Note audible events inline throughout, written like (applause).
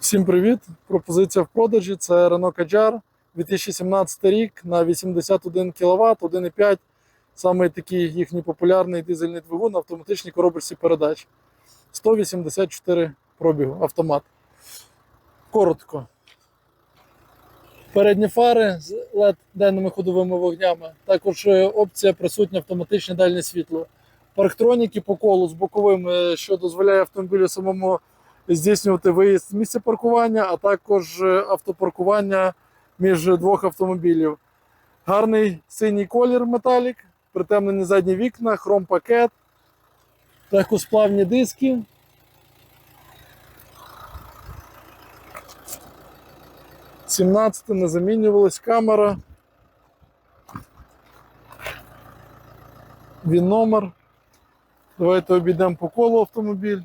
Всім привіт! Пропозиція в продажі це Renault Kadjar 2017 рік на 81 кВт, 1,5. Саме такий їхній популярний дизельний двигун на автоматичній коробочці передач. 184 пробігу автомат. Коротко. Передні фари з LED денними ходовими вогнями. Також е, опція присутня автоматичне дальнє світло. Парктроніки по колу з боковими, що дозволяє автомобілю самому здійснювати виїзд з місця паркування, а також е, автопаркування між двох автомобілів. Гарний синій колір металік, притемнені задні вікна, хром-пакет, легкосплавні диски. Сімнадцяте не замінювалась камера. Він номер. Давайте обійдемо по колу автомобіль.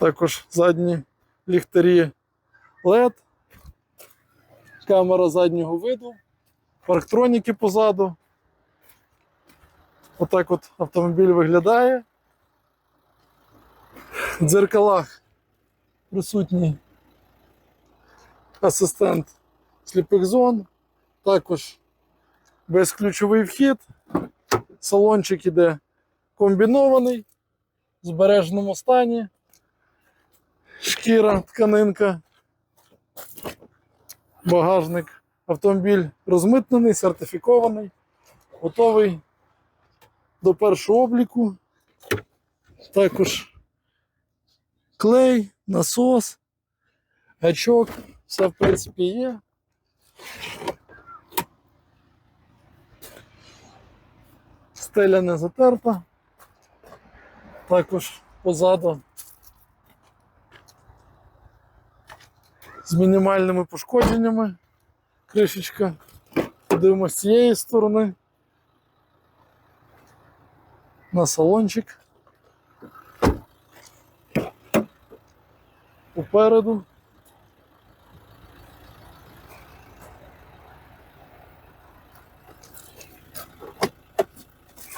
Також задні ліхтарі LED, камера заднього виду, парктроніки позаду. Отак от автомобіль виглядає. В дзеркалах присутній асистент сліпих зон, також безключовий вхід. Салончик іде комбінований в збереженому стані. Шкіра, тканинка, багажник. Автомобіль розмитнений, сертифікований, готовий до першого обліку. Також клей, насос, гачок, все в принципі є. Стеля не затерта. Також позаду з мінімальними пошкодженнями. Кришечка. Подивимося з цієї сторони. На салончик. Попереду.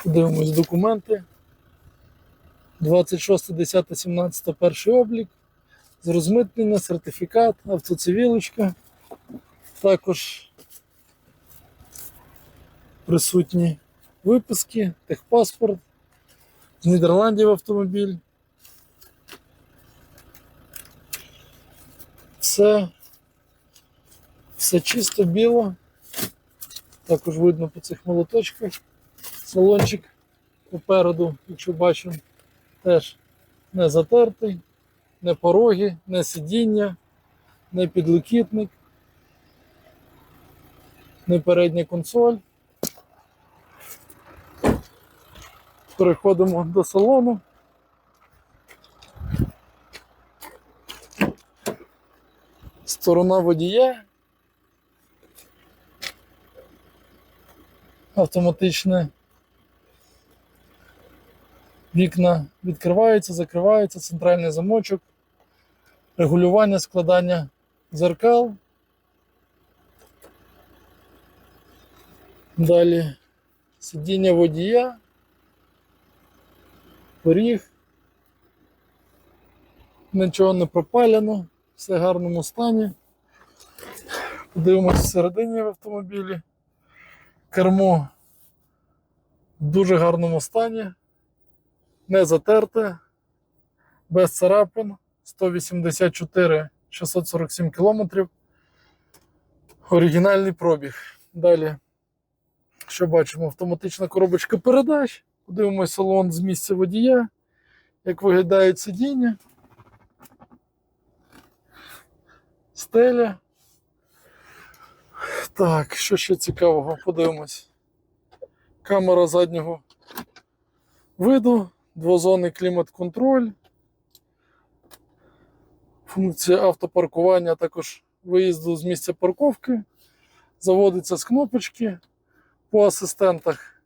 Дивимось документи. 26, 10, 17, перший облік з розмитнення, сертифікат, автоцивілочка. Також присутні виписки, техпаспорт, з Нідерландів автомобіль. Все, все чисто біло. Також видно по цих молоточках. Салончик попереду, якщо бачимо, теж не затертий не пороги, не сидіння, не підлокітник, не передня консоль. Переходимо до салону. Сторона водія. Автоматичне вікна відкриваються, закриваються, центральний замочок регулювання складання дзеркал. Далі сидіння водія, поріг. Нічого не пропалено, все в гарному стані. Подивимося всередині в автомобілі. Кермо в дуже гарному стані, не затерте, без царапин. 184 647 кілометрів. Оригінальний пробіг. Далі, що бачимо? Автоматична коробочка передач. Подивимось салон з місця водія, як виглядають сидіння. Стеля. Так, що ще цікавого? Подивимось. Камера заднього виду, двозонний клімат-контроль. Функція автопаркування, також виїзду з місця парковки. Заводиться з кнопочки по асистентах.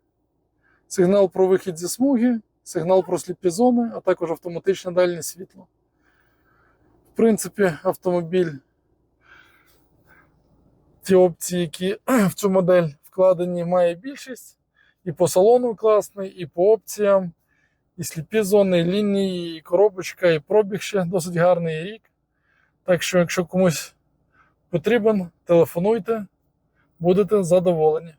Сигнал про вихід зі смуги, сигнал про сліпі зони, а також автоматичне дальнє світло. В принципі, автомобіль. Ті опції, які (clears throat) в цю модель вкладені, має більшість. І по салону класний, і по опціям, і сліпі зони, і лінії, і коробочка, і пробіг ще досить гарний рік. Так що, якщо комусь потрібен, телефонуйте, будете задоволені.